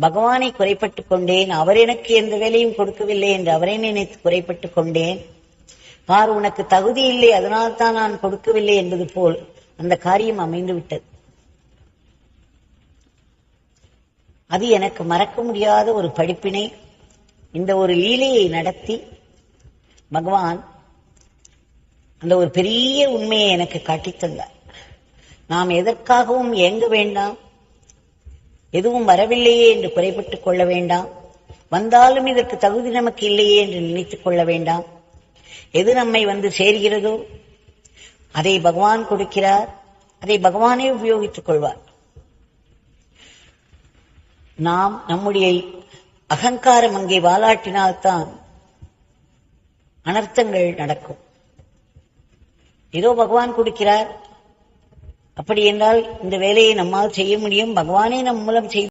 பகவானை குறைப்பட்டுக் கொண்டேன். அவர் எனக்கு எந்த வேலையும் கொடுக்கவில்லை என்று அவரை நினைத்து குறைப்பட்டுக் கொண்டேன். பார் உனக்கு தகுதி இல்லை அதனால்தான் நான் கொடுக்கவில்லை என்பது போல் அந்த காரியம் அமைந்து விட்டது. அது எனக்கு மறக்க முடியாத ஒரு படிப்பினை. இந்த ஒரு லீலையை நடத்தி பகவான் அந்த ஒரு பெரிய உண்மையை எனக்கு காட்டித் தந்தார். நாம் எதற்காகவும் ஏங்க வேண்டாம். எதுவும் வரவில்லையே என்று குறைபட்டுக் கொள்ள வேண்டாம். வந்தாலும் இதற்கு தகுதி நமக்கு இல்லையே என்று நினைத்துக் கொள்ள வேண்டாம். எது நம்மை வந்து சேர்கிறதோ அதை பகவான் கொடுக்கிறார். அதை பகவானே உபயோகித்துக் கொள்வார். நாம் நம்முடைய அகங்காரம் அங்கே வாலாட்டினால்தான் அனர்த்தங்கள் நடக்கும். ஏதோ பகவான் கொடுக்கிறார் அப்படி என்றால் இந்த வேலையை நம்மால் செய்ய முடியும். பகவானே நம் மூலம் செய்து